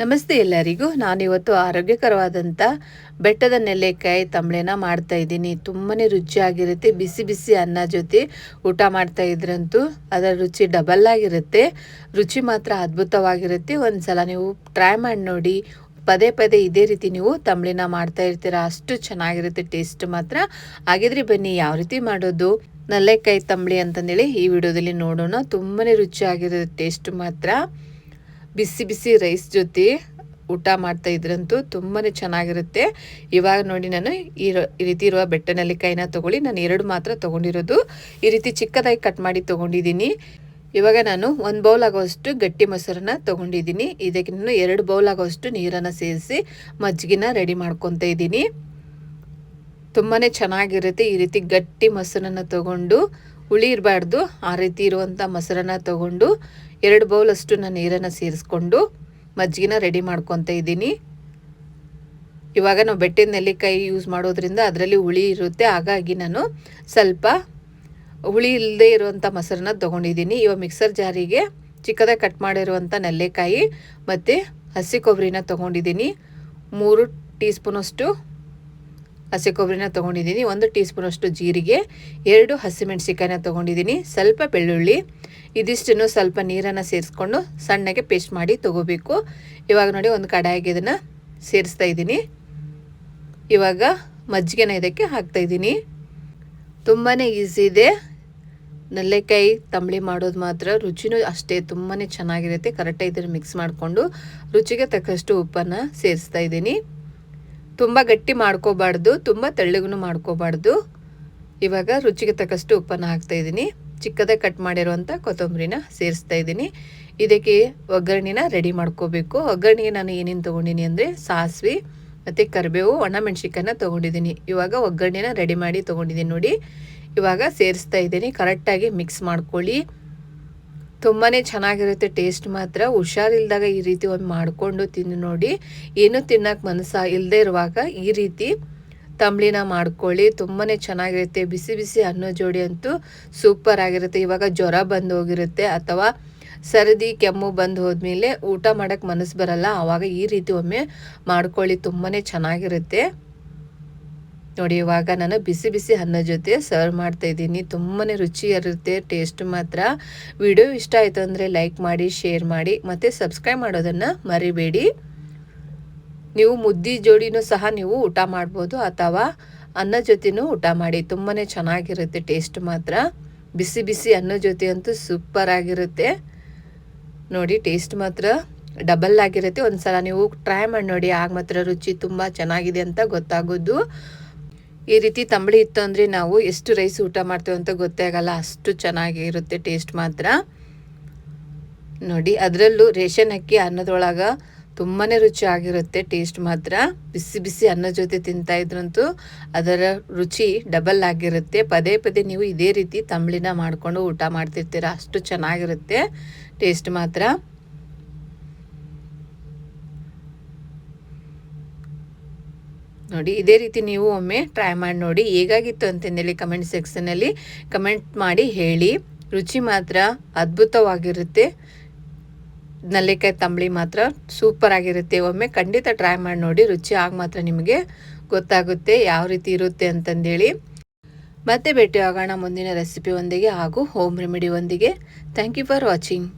ನಮಸ್ತೆ ಎಲ್ಲರಿಗೂ. ನಾನು ಇವತ್ತು ಆರೋಗ್ಯಕರವಾದಂಥ ಬೆಟ್ಟದ ನೆಲ್ಲೆಕಾಯಿ ತಂಬಳೆನ ಮಾಡ್ತಾ ಇದ್ದೀನಿ. ತುಂಬಾ ರುಚಿಯಾಗಿರುತ್ತೆ. ಬಿಸಿ ಬಿಸಿ ಅನ್ನ ಜೊತೆ ಊಟ ಮಾಡ್ತಾ ಇದ್ರಂತೂ ಅದರ ರುಚಿ ಡಬಲ್ ಆಗಿರುತ್ತೆ. ರುಚಿ ಮಾತ್ರ ಅದ್ಭುತವಾಗಿರುತ್ತೆ. ಒಂದು ಸಲ ನೀವು ಟ್ರೈ ಮಾಡಿ ನೋಡಿ, ಪದೇ ಪದೇ ಇದೇ ರೀತಿ ನೀವು ತಂಬಳಿನ ಮಾಡ್ತಾ ಇರ್ತೀರ, ಅಷ್ಟು ಚೆನ್ನಾಗಿರುತ್ತೆ ಟೇಸ್ಟ್ ಮಾತ್ರ. ಹಾಗಿದ್ರೆ ಬನ್ನಿ, ಯಾವ ರೀತಿ ಮಾಡೋದು? ನಲ್ಲೆಕಾಯಿ ತಂಬಳಿ ಅಂತಂದೇಳಿ ಈ ವಿಡಿಯೋದಲ್ಲಿ ನೋಡೋಣ. ತುಂಬಾ ರುಚಿಯಾಗಿರುತ್ತೆ ಟೇಸ್ಟ್ ಮಾತ್ರ. ಬಿಸಿ ಬಿಸಿ ರೈಸ್ ಜೊತೆ ಊಟ ಮಾಡ್ತಾ ಇದ್ರಂತೂ ತುಂಬಾ ಚೆನ್ನಾಗಿರುತ್ತೆ. ಇವಾಗ ನೋಡಿ ನಾನು ಈ ರೀತಿ ಇರುವ ಬೆಟ್ಟ ನೆಲ್ಲಿಕಾಯಿನ ತೊಗೊಳ್ಳಿ. ನಾನು ಎರಡು ಮಾತ್ರ ತೊಗೊಂಡಿರೋದು. ಈ ರೀತಿ ಚಿಕ್ಕದಾಗಿ ಕಟ್ ಮಾಡಿ ತೊಗೊಂಡಿದ್ದೀನಿ. ಇವಾಗ ನಾನು ಒಂದು ಬೌಲ್ ಆಗೋಷ್ಟು ಗಟ್ಟಿ ಮೊಸರನ್ನ ತೊಗೊಂಡಿದ್ದೀನಿ. ಇದಕ್ಕೆ ನಾನು ಎರಡು ಬೌಲ್ ಆಗೋಷ್ಟು ನೀರನ್ನು ಸೇರಿಸಿ ಮಜ್ಜಿಗೆನ ರೆಡಿ ಮಾಡ್ಕೊತಾ ಇದ್ದೀನಿ. ತುಂಬಾ ಚೆನ್ನಾಗಿರುತ್ತೆ ಈ ರೀತಿ ಗಟ್ಟಿ ಮೊಸರನ್ನು ತಗೊಂಡು ಹುಳಿ ಇರಬಾರ್ದು. ಆ ರೀತಿ ಇರುವಂಥ ಮೊಸರನ್ನ ತಗೊಂಡು ಎರಡು ಬೌಲಷ್ಟು ನಾನು ನೀರನ್ನು ಸೇರಿಸ್ಕೊಂಡು ಮಜ್ಜಿಗೆನ ರೆಡಿ ಮಾಡ್ಕೊತ ಇದ್ದೀನಿ. ಇವಾಗ ನಾವು ಬೆಟ್ಟಿನ ನೆಲ್ಲಿಕಾಯಿ ಯೂಸ್ ಮಾಡೋದ್ರಿಂದ ಅದರಲ್ಲಿ ಹುಳಿ ಇರುತ್ತೆ. ಹಾಗಾಗಿ ನಾನು ಸ್ವಲ್ಪ ಹುಳಿ ಇಲ್ಲದೆ ಇರುವಂಥ ಮೊಸರನ್ನ ತೊಗೊಂಡಿದ್ದೀನಿ. ಇವಾಗ ಮಿಕ್ಸರ್ ಜಾರಿಗೆ ಚಿಕ್ಕದಾಗಿ ಕಟ್ ಮಾಡಿರುವಂಥ ನೆಲ್ಲಿಕಾಯಿ ಮತ್ತು ಹಸಿ ಕೊಬ್ಬರಿನ ತೊಗೊಂಡಿದ್ದೀನಿ. ಮೂರು ಟೀ ಸ್ಪೂನಷ್ಟು ಹಸಿ ಕೊಬ್ಬರಿನ ತೊಗೊಂಡಿದ್ದೀನಿ. ಒಂದು ಟೀ ಸ್ಪೂನಷ್ಟು ಜೀರಿಗೆ, ಎರಡು ಹಸಿಮೆಣಸಿಕಾಯಿನ ತೊಗೊಂಡಿದ್ದೀನಿ. ಸ್ವಲ್ಪ ಬೆಳ್ಳುಳ್ಳಿ, ಇದಿಷ್ಟನ್ನು ಸ್ವಲ್ಪ ನೀರನ್ನು ಸೇರಿಸ್ಕೊಂಡು ಸಣ್ಣಗೆ ಪೇಸ್ಟ್ ಮಾಡಿ ತೊಗೋಬೇಕು. ಇವಾಗ ನೋಡಿ, ಒಂದು ಕಡಾಯಿಗೆ ಇದನ್ನು ಸೇರಿಸ್ತಾ ಇದ್ದೀನಿ. ಇವಾಗ ಮಜ್ಜಿಗೆನ ಇದಕ್ಕೆ ಹಾಕ್ತಾಯಿದ್ದೀನಿ ತುಂಬಾ ಈಸಿ ಇದೆ. ನಲ್ಲೆಕಾಯಿ ತಂಬಳಿ ಮಾಡೋದು ಮಾತ್ರ ರುಚಿನೂ ಅಷ್ಟೇ ತುಂಬಾ ಚೆನ್ನಾಗಿರುತ್ತೆ. ಕರೆಕ್ಟಾಗಿ ಇದನ್ನು ಮಿಕ್ಸ್ ಮಾಡಿಕೊಂಡು ರುಚಿಗೆ ತಕ್ಕಷ್ಟು ಉಪ್ಪನ್ನು ಸೇರಿಸ್ತಾ ಇದ್ದೀನಿ. ತುಂಬ ಗಟ್ಟಿ ಮಾಡ್ಕೋಬಾರ್ದು, ತುಂಬ ತೆಳ್ಳಗೂ ಮಾಡ್ಕೋಬಾರ್ದು. ಇವಾಗ ರುಚಿಗೆ ತಕ್ಕಷ್ಟು ಉಪ್ಪನ್ನು ಹಾಕ್ತಾ ಇದ್ದೀನಿ. ಚಿಕ್ಕದಾಗಿ ಕಟ್ ಮಾಡಿರುವಂಥ ಕೊತ್ತಂಬರಿನ ಸೇರಿಸ್ತಾ ಇದ್ದೀನಿ. ಇದಕ್ಕೆ ಒಗ್ಗರಣೆನ ರೆಡಿ ಮಾಡ್ಕೋಬೇಕು. ಒಗ್ಗರಣೆಗೆ ನಾನು ಏನೇನು ತೊಗೊಂಡಿನಿ ಅಂದರೆ ಸಾಸಿವೆ, ಮತ್ತು ಕರಿಬೇವು ಒಣಮೆಣ್ಸಿಕಾಯನ್ನ ತೊಗೊಂಡಿದ್ದೀನಿ. ಇವಾಗ ಒಗ್ಗರಣೆನ ರೆಡಿ ಮಾಡಿ ತೊಗೊಂಡಿದ್ದೀನಿ ನೋಡಿ. ಇವಾಗ ಸೇರಿಸ್ತಾ ಇದ್ದೀನಿ. ಕರೆಕ್ಟಾಗಿ ಮಿಕ್ಸ್ ಮಾಡ್ಕೊಳ್ಳಿ. ತುಂಬಾ ಚೆನ್ನಾಗಿರುತ್ತೆ, ಟೇಸ್ಟ್ ಮಾತ್ರ. ಹುಷಾರಿಲ್ದಾಗ ಈ ರೀತಿ ಒಂದು ಮಾಡಿಕೊಂಡು ತಿಂದು ನೋಡಿ. ಏನು ತಿನ್ನೋಕೆ ಮನಸ್ಸ ಇಲ್ಲದೆ ಇರುವಾಗ ಈ ರೀತಿ ತಂಬ್ಳಿನ ಮಾಡ್ಕೊಳ್ಳಿ. ತುಂಬಾ ಚೆನ್ನಾಗಿರುತ್ತೆ. ಬಿಸಿ ಬಿಸಿ ಅನ್ನೋ ಜೋಡಿ ಅಂತೂ ಸೂಪರ್ ಆಗಿರುತ್ತೆ. ಇವಾಗ ಜ್ವರ ಬಂದು ಹೋಗಿರುತ್ತೆ ಅಥವಾ ಸರದಿ, ಕೆಮ್ಮು ಬಂದು ಹೋದ್ಮೇಲೆ ಊಟ ಮಾಡೋಕ್ಕೆ ಮನಸ್ಸು ಬರಲ್ಲ. ಆವಾಗ ಈ ರೀತಿ ಒಮ್ಮೆ ಮಾಡ್ಕೊಳ್ಳಿ. ತುಂಬಾ ಚೆನ್ನಾಗಿರುತ್ತೆ. ನೋಡಿ ಇವಾಗ ನಾನು ಬಿಸಿ ಬಿಸಿ ಅನ್ನ ಜೊತೆ ಸರ್ವ್ ಮಾಡ್ತಾ ಇದ್ದೀನಿ. ತುಂಬಾ ರುಚಿಯಿರುತ್ತೆ ಟೇಸ್ಟ್ ಮಾತ್ರ. ವಿಡಿಯೋ ಇಷ್ಟ ಆಯಿತು ಅಂದರೆ ಲೈಕ್ ಮಾಡಿ ಶೇರ್ ಮಾಡಿ, ಮತ್ತು ಸಬ್ಸ್ಕ್ರೈಬ್ ಮಾಡೋದನ್ನು ಮರಿಬೇಡಿ. ನೀವು ಮುದ್ದಿ ಜೋಡಿನೂ ಸಹ ನೀವು ಊಟ ಮಾಡ್ಬೋದು ಅಥವಾ ಅನ್ನ ಜೊತೆನೂ ಊಟ ಮಾಡಿ. ತುಂಬಾ ಚೆನ್ನಾಗಿರುತ್ತೆ ಟೇಸ್ಟ್ ಮಾತ್ರ. ಬಿಸಿ ಬಿಸಿ ಅನ್ನ ಜೊತೆ ಅಂತೂ ಸೂಪರ್ ಆಗಿರುತ್ತೆ. ನೋಡಿ ಟೇಸ್ಟ್ ಮಾತ್ರ ಡಬಲ್ ಆಗಿರುತ್ತೆ. ಒಂದು ಸಲ ನೀವು ಟ್ರೈ ಮಾಡಿ ನೋಡಿ, ಆಗ ಮಾತ್ರ ರುಚಿ ತುಂಬ ಚೆನ್ನಾಗಿದೆ ಅಂತ ಗೊತ್ತಾಗೋದು. ಈ ರೀತಿ ತಂಬಳಿ ಇತ್ತು ಅಂದರೆ ನಾವು ಎಷ್ಟು ರೈಸ್ ಊಟ ಮಾಡ್ತೇವೆ ಅಂತ ಗೊತ್ತೇ ಆಗಲ್ಲ. ಅಷ್ಟು ಚೆನ್ನಾಗಿರುತ್ತೆ ಟೇಸ್ಟ್ ಮಾತ್ರ. ನೋಡಿ, ಅದರಲ್ಲೂ ರೇಷನ್ ಅಕ್ಕಿ ಅನ್ನದೊಳಗೆ ತುಂಬಾ ರುಚಿ ಆಗಿರುತ್ತೆ ಟೇಸ್ಟ್ ಮಾತ್ರ. ಬಿಸಿ ಬಿಸಿ ಅನ್ನ ಜೊತೆ ತಿಂತಾ ಇದ್ರಂತೂ ಅದರ ರುಚಿ ಡಬಲ್ ಆಗಿರುತ್ತೆ. ಪದೇ ಪದೇ ನೀವು ಇದೇ ರೀತಿ ತಂಬಳಿನ ಮಾಡಿಕೊಂಡು ಊಟ ಮಾಡ್ತಿರ್ತೀರ. ಅಷ್ಟು ಚೆನ್ನಾಗಿರುತ್ತೆ ಟೇಸ್ಟ್ ಮಾತ್ರ. ನೋಡಿ, ಇದೇ ರೀತಿ ನೀವು ಒಮ್ಮೆ ಟ್ರೈ ಮಾಡಿ ನೋಡಿ. ಹೇಗಾಗಿತ್ತು ಅಂತಂದೇಳಿ ಕಮೆಂಟ್ ಸೆಕ್ಷನಲ್ಲಿ ಕಮೆಂಟ್ ಮಾಡಿ ಹೇಳಿ. ರುಚಿ ಮಾತ್ರ ಅದ್ಭುತವಾಗಿರುತ್ತೆ. ನಲ್ಲಿಕಾಯಿ ತಂಬಳಿ ಮಾತ್ರ ಸೂಪರ್ ಆಗಿರುತ್ತೆ. ಒಮ್ಮೆ ಖಂಡಿತ ಟ್ರೈ ಮಾಡಿ ನೋಡಿ. ರುಚಿ ಆಗ ಮಾತ್ರ ನಿಮಗೆ ಗೊತ್ತಾಗುತ್ತೆ ಯಾವ ರೀತಿ ಇರುತ್ತೆ ಅಂತಂದೇಳಿ. ಮತ್ತೆ ಭೇಟಿ ಆಗೋಣ ಮುಂದಿನ ರೆಸಿಪಿ ಒಂದಿಗೆ ಹಾಗೂ ಹೋಮ್ ರೆಮಿಡಿ ಒಂದಿಗೆ. Thank you for watching